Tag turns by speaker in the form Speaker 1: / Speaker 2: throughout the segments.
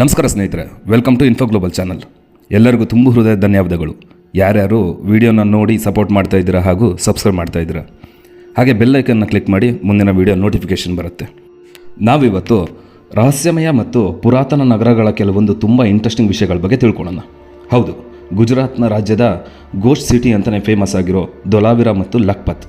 Speaker 1: ನಮಸ್ಕಾರ ಸ್ನೇಹಿತರೆ welcome to Info Global channel ಎಲ್ಲರಿಗೂ ತುಂಬ ಹೃದಯ ಧನ್ಯವಾದಗಳು. ಯಾರ್ಯಾರು ವಿಡಿಯೋನ ನೋಡಿ ಸಪೋರ್ಟ್ ಮಾಡ್ತಾ ಇದ್ದೀರಾ ಹಾಗೂ ಸಬ್ಸ್ಕ್ರೈಬ್ ಮಾಡ್ತಾ ಇದ್ದೀರಾ? ಹಾಗೆ ಬೆಲ್ ಐಕನ್ನ ಕ್ಲಿಕ್ ಮಾಡಿ ಮುಂದಿನ ವಿಡಿಯೋ ನೋಟಿಫಿಕೇಷನ್ ಬರುತ್ತೆ. ನಾವಿವತ್ತು ರಹಸ್ಯಮಯ ಮತ್ತು ಪುರಾತನ ನಗರಗಳ ಕೆಲವೊಂದು ತುಂಬ ಇಂಟ್ರೆಸ್ಟಿಂಗ್ ವಿಷಯಗಳ ಬಗ್ಗೆ ತಿಳ್ಕೊಳ್ಳೋಣ. ಹೌದು, ಗುಜರಾತ್ನ ರಾಜ್ಯದ ಗೋಸ್ಟ್ ಸಿಟಿ ಅಂತಲೇ ಫೇಮಸ್ ಆಗಿರೋ ದೊಲಾವಿರಾ ಮತ್ತು ಲಖ್ಪತ್.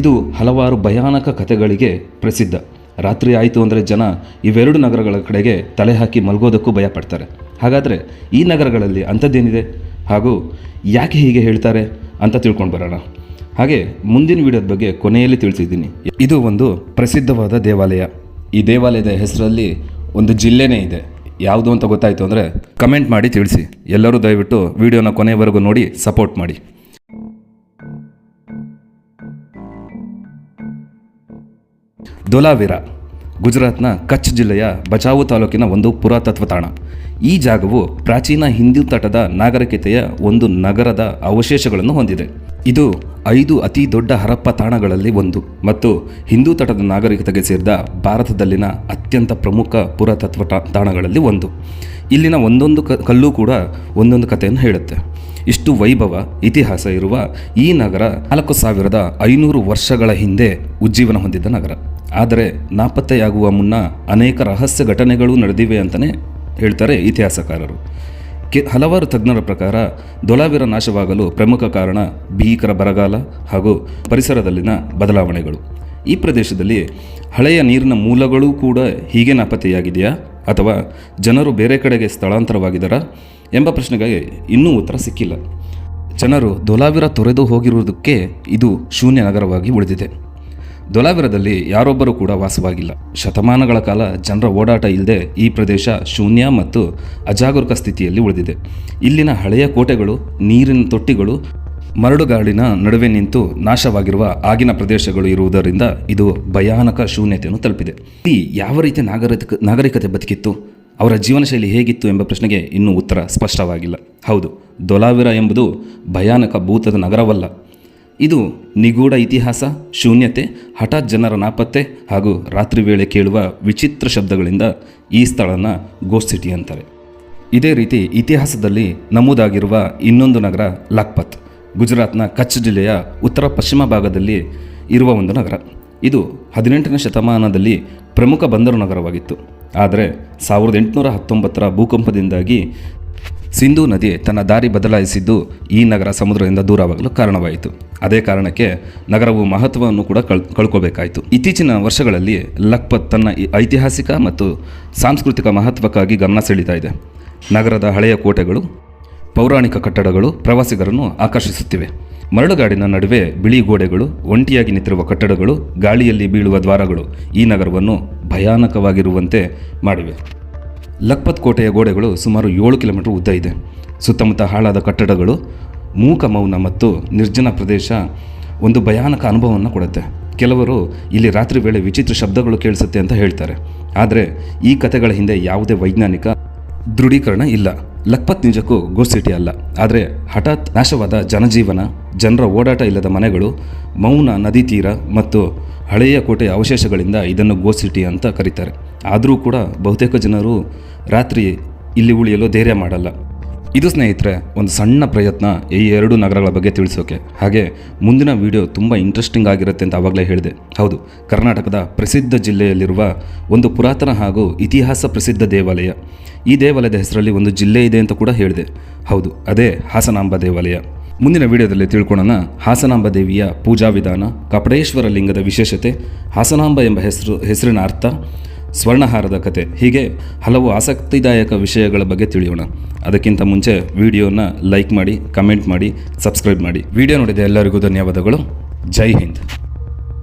Speaker 1: ಇದು ಹಲವಾರು ಭಯಾನಕ ಕಥೆಗಳಿಗೆ ಪ್ರಸಿದ್ಧ. ರಾತ್ರಿ ಆಯಿತು ಅಂದರೆ ಜನ ಇವೆರಡು ನಗರಗಳ ಕಡೆಗೆ ತಲೆ ಹಾಕಿ ಮಲಗೋದಕ್ಕೂ ಭಯಪಡ್ತಾರೆ. ಹಾಗಾದರೆ ಈ ನಗರಗಳಲ್ಲಿ ಅಂಥದ್ದೇನಿದೆ? ಹಾಗೂ ಯಾಕೆ ಹೀಗೆ ಹೇಳ್ತಾರೆ ಅಂತ ತಿಳ್ಕೊಂಡು ಬರೋಣ. ಹಾಗೆ ಮುಂದಿನ ವಿಡಿಯೋದ ಬಗ್ಗೆ ಕೊನೆಯಲ್ಲಿ ತಿಳಿಸಿದ್ದೀನಿ. ಇದು ಒಂದು ಪ್ರಸಿದ್ಧವಾದ ದೇವಾಲಯ. ಈ ದೇವಾಲಯದ ಹೆಸರಲ್ಲಿ ಒಂದು ಜಿಲ್ಲೆನೇ ಇದೆ. ಯಾವುದು ಅಂತ ಗೊತ್ತಾಯಿತು ಅಂದರೆ ಕಮೆಂಟ್ ಮಾಡಿ ತಿಳಿಸಿ. ಎಲ್ಲರೂ ದಯವಿಟ್ಟು ವಿಡಿಯೋನ ಕೊನೆಯವರೆಗೂ ನೋಡಿ ಸಪೋರ್ಟ್ ಮಾಡಿ. ದೊಲಾವಿರಾ, ಗುಜರಾತ್ನ ಕಚ್ ಜಿಲ್ಲೆಯ ಬಚಾವು ತಾಲೂಕಿನ ಒಂದು ಪುರಾತತ್ವ ತಾಣ. ಈ ಜಾಗವು ಪ್ರಾಚೀನ ಹಿಂದೂ ತಟದ ನಾಗರಿಕತೆಯ ಒಂದು ನಗರದ ಅವಶೇಷಗಳನ್ನು ಹೊಂದಿದೆ. ಇದು ಐದು ಅತಿ ದೊಡ್ಡ ಹರಪ್ಪ ತಾಣಗಳಲ್ಲಿ ಒಂದು ಮತ್ತು ಹಿಂದೂ ತಟದ ನಾಗರಿಕತೆಗೆ ಸೇರಿದ ಭಾರತದಲ್ಲಿನ ಅತ್ಯಂತ ಪ್ರಮುಖ ಪುರಾತತ್ವ ತಾಣಗಳಲ್ಲಿ ಒಂದು. ಇಲ್ಲಿನ ಒಂದೊಂದು ಕಲ್ಲು ಕೂಡ ಒಂದೊಂದು ಕಥೆಯನ್ನು ಹೇಳುತ್ತೆ. ಇಷ್ಟು ವೈಭವ, ಇತಿಹಾಸ ಇರುವ ಈ ನಗರ ನಾಲ್ಕು ಸಾವಿರದ ಐನೂರು ವರ್ಷಗಳ ಹಿಂದೆ ಉಜ್ಜೀವನ ಹೊಂದಿದ್ದ ನಗರ. ಆದರೆ ನಾಪತ್ತೆಯಾಗುವ ಮುನ್ನ ಅನೇಕ ರಹಸ್ಯ ಘಟನೆಗಳು ನಡೆದಿವೆ ಅಂತಲೇ ಹೇಳ್ತಾರೆ ಇತಿಹಾಸಕಾರರು. ಕೆ, ಹಲವಾರು ತಜ್ಞರ ಪ್ರಕಾರ ದೊಲಾವಿರ ನಾಶವಾಗಲು ಪ್ರಮುಖ ಕಾರಣ ಭೀಕರ ಬರಗಾಲ ಹಾಗೂ ಪರಿಸರದಲ್ಲಿನ ಬದಲಾವಣೆಗಳು. ಈ ಪ್ರದೇಶದಲ್ಲಿ ಹಳೆಯ ನೀರಿನ ಮೂಲಗಳೂ ಕೂಡ ಹೀಗೆ ನಾಪತ್ತೆಯಾಗಿದೆಯಾ ಅಥವಾ ಜನರು ಬೇರೆ ಕಡೆಗೆ ಸ್ಥಳಾಂತರವಾಗಿದ್ದಾರಾ ಎಂಬ ಪ್ರಶ್ನೆಗೆ ಇನ್ನೂ ಉತ್ತರ ಸಿಕ್ಕಿಲ್ಲ. ಜನರು ದೊಲಾವಿರ ತೊರೆದು ಹೋಗಿರುವುದಕ್ಕೆ ಇದು ಶೂನ್ಯ ನಗರವಾಗಿ ಉಳಿದಿದೆ. ದೊಲಾವಿರದಲ್ಲಿ ಯಾರೊಬ್ಬರೂ ಕೂಡ ವಾಸವಾಗಿಲ್ಲ. ಶತಮಾನಗಳ ಕಾಲ ಜನರ ಓಡಾಟ ಇಲ್ಲದೆ ಈ ಪ್ರದೇಶ ಶೂನ್ಯ ಮತ್ತು ಅಜಾಗರೂಕ ಸ್ಥಿತಿಯಲ್ಲಿ ಉಳಿದಿದೆ. ಇಲ್ಲಿನ ಹಳೆಯ ಕೋಟೆಗಳು, ನೀರಿನ ತೊಟ್ಟಿಗಳು ಮರಳುಗಾಡಿನ ನಡುವೆ ನಿಂತು ನಾಶವಾಗಿರುವ ಆಗಿನ ಪ್ರದೇಶಗಳು ಇರುವುದರಿಂದ ಇದು ಭಯಾನಕ ಶೂನ್ಯತೆಯನ್ನು ತಲುಪಿದೆ. ಈ ಯಾವ ರೀತಿಯ ನಾಗರಿಕ, ನಾಗರಿಕತೆ ಬದುಕಿತ್ತು? ಅವರ ಜೀವನ ಶೈಲಿ ಹೇಗಿತ್ತು ಎಂಬ ಪ್ರಶ್ನೆಗೆ ಇನ್ನೂ ಉತ್ತರ ಸ್ಪಷ್ಟವಾಗಿಲ್ಲ. ಹೌದು, ದೊಲಾವಿರ ಎಂಬುದು ಭಯಾನಕ ಭೂತದ ನಗರವಲ್ಲ. ಇದು ನಿಗೂಢ ಇತಿಹಾಸ, ಶೂನ್ಯತೆ, ಹಠಾತ್ ಜನರ ನಾಪತ್ತೆ ಹಾಗೂ ರಾತ್ರಿ ವೇಳೆ ಕೇಳುವ ವಿಚಿತ್ರ ಶಬ್ದಗಳಿಂದ ಈ ಸ್ಥಳನ ಗೋಸ್ಟ್ ಸಿಟಿ ಅಂತಾರೆ. ಇದೇ ರೀತಿ ಇತಿಹಾಸದಲ್ಲಿ ನಮೂದಾಗಿರುವ ಇನ್ನೊಂದು ನಗರ ಲಖ್ಪತ್, ಗುಜರಾತ್ನ ಕಚ್ ಜಿಲ್ಲೆಯ ಉತ್ತರ ಪಶ್ಚಿಮ ಭಾಗದಲ್ಲಿ ಇರುವ ಒಂದು ನಗರ. ಇದು ಹದಿನೆಂಟನೇ ಶತಮಾನದಲ್ಲಿ ಪ್ರಮುಖ ಬಂದರು ನಗರವಾಗಿತ್ತು. ಆದರೆ ಸಾವಿರದ ಎಂಟುನೂರ ಹತ್ತೊಂಬತ್ತರ ಭೂಕಂಪದಿಂದಾಗಿ ಸಿಂಧೂ ನದಿ ತನ್ನ ದಾರಿ ಬದಲಾಯಿಸಿದ್ದು ಈ ನಗರ ಸಮುದ್ರದಿಂದ ದೂರವಾಗಲು ಕಾರಣವಾಯಿತು. ಅದೇ ಕಾರಣಕ್ಕೆ ನಗರವು ಮಹತ್ವವನ್ನು ಕೂಡ ಕಳ್, ಕಳ್ಕೋಬೇಕಾಯಿತು. ಇತ್ತೀಚಿನ ವರ್ಷಗಳಲ್ಲಿ ಲಖ್ಪತ್ ತನ್ನ ಐತಿಹಾಸಿಕ ಮತ್ತು ಸಾಂಸ್ಕೃತಿಕ ಮಹತ್ವಕ್ಕಾಗಿ ಗಮನ ಸೆಳೀತಾ ಇದೆ. ನಗರದ ಹಳೆಯ ಕೋಟೆಗಳು, ಪೌರಾಣಿಕ ಕಟ್ಟಡಗಳು, ಪ್ರವಾಸಿಗರನ್ನು ಆಕರ್ಷಿಸುತ್ತಿವೆ. ಮರಳುಗಾಡಿನ ನಡುವೆ ಬಿಳಿ ಗೋಡೆಗಳು, ಒಂಟಿಯಾಗಿ ನಿಂತಿರುವ ಕಟ್ಟಡಗಳು, ಗಾಳಿಯಲ್ಲಿ ಬೀಳುವ ದ್ವಾರಗಳು ಈ ನಗರವನ್ನು ಭಯಾನಕವಾಗಿರುವಂತೆ ಮಾಡಿವೆ. ಲಖ್ಪತ್ ಕೋಟೆಯ ಗೋಡೆಗಳು ಸುಮಾರು ಏಳು ಕಿಲೋಮೀಟರ್ ಉದ್ದ ಇದೆ. ಸುತ್ತಮುತ್ತ ಹಾಳಾದ ಕಟ್ಟಡಗಳು, ಮೂಕ ಮೌನ ಮತ್ತು ನಿರ್ಜನ ಪ್ರದೇಶ ಒಂದು ಭಯಾನಕ ಅನುಭವವನ್ನು ಕೊಡುತ್ತೆ. ಕೆಲವರು ಇಲ್ಲಿ ರಾತ್ರಿ ವೇಳೆ ವಿಚಿತ್ರ ಶಬ್ದಗಳು ಕೇಳಿಸುತ್ತೆ ಅಂತ ಹೇಳ್ತಾರೆ. ಆದರೆ ಈ ಕಥೆಗಳ ಹಿಂದೆ ಯಾವುದೇ ವೈಜ್ಞಾನಿಕ ದೃಢೀಕರಣ ಇಲ್ಲ. ಲಖ್ಪತ್ ನಿಜಕ್ಕೂ ಗೋಸ್ಟ್ ಸಿಟಿ ಅಲ್ಲ. ಆದರೆ ಹಠಾತ್ ನಾಶವಾದ ಜನಜೀವನ, ಜನರ ಓಡಾಟ ಇಲ್ಲದ ಮನೆಗಳು, ಮೌನ, ನದಿ ತೀರ ಮತ್ತು ಹಳೆಯ ಕೋಟೆಯ ಅವಶೇಷಗಳಿಂದ ಇದನ್ನು ಗೋಸ್ಟ್ ಸಿಟಿ ಅಂತ ಕರೀತಾರೆ. ಆದರೂ ಕೂಡ ಬಹುತೇಕ ಜನರು ರಾತ್ರಿ ಇಲ್ಲಿ ಉಳಿಯಲು ಧೈರ್ಯ ಮಾಡಲ್ಲ. ಇದು ಸ್ನೇಹಿತರೆ, ಒಂದು ಸಣ್ಣ ಪ್ರಯತ್ನ ಈ ಎರಡು ನಗರಗಳ ಬಗ್ಗೆ ತಿಳಿಸೋಕೆ. ಹಾಗೆ ಮುಂದಿನ ವಿಡಿಯೋ ತುಂಬ ಇಂಟ್ರೆಸ್ಟಿಂಗ್ ಆಗಿರುತ್ತೆ ಅಂತ ಆವಾಗಲೇ ಹೇಳಿದೆ. ಹೌದು, ಕರ್ನಾಟಕದ ಪ್ರಸಿದ್ಧ ಜಿಲ್ಲೆಯಲ್ಲಿರುವ ಒಂದು ಪುರಾತನ ಹಾಗೂ ಇತಿಹಾಸ ಪ್ರಸಿದ್ಧ ದೇವಾಲಯ. ಈ ದೇವಾಲಯದ ಹೆಸರಲ್ಲಿ ಒಂದು ಜಿಲ್ಲೆ ಇದೆ ಅಂತ ಕೂಡ ಹೇಳಿದೆ. ಹೌದು, ಅದೇ ಹಾಸನಾಂಬ ದೇವಾಲಯ. ಮುಂದಿನ ವಿಡಿಯೋದಲ್ಲಿ ತಿಳ್ಕೊಳ್ಳೋಣ ಹಾಸನಾಂಬ ದೇವಿಯ ಪೂಜಾ ವಿಧಾನ ಕಪಡೇಶ್ವರ ಲಿಂಗದ ವಿಶೇಷತೆ, ಹಾಸನಾಂಬ ಎಂಬ ಹೆಸರು, ಹೆಸರಿನ ಅರ್ಥ ಸ್ವರ್ಣಹಾರದ ಕತೆ. ಹೀಗೆ ಹಲವು ಆಸಕ್ತಿದಾಯಕ ವಿಷಯಗಳ ಬಗ್ಗೆ ತಿಳಿಯೋಣ. ಅದಕ್ಕಿಂತ ಮುಂಚೆ ವಿಡಿಯೋನ ಲೈಕ್ ಮಾಡಿ, ಕಮೆಂಟ್ ಮಾಡಿ, ಸಬ್ಸ್ಕ್ರೈಬ್ ಮಾಡಿ. ವಿಡಿಯೋ ನೋಡಿದ ಎಲ್ಲರಿಗೂ ಧನ್ಯವಾದಗಳು. ಜೈ ಹಿಂದ್.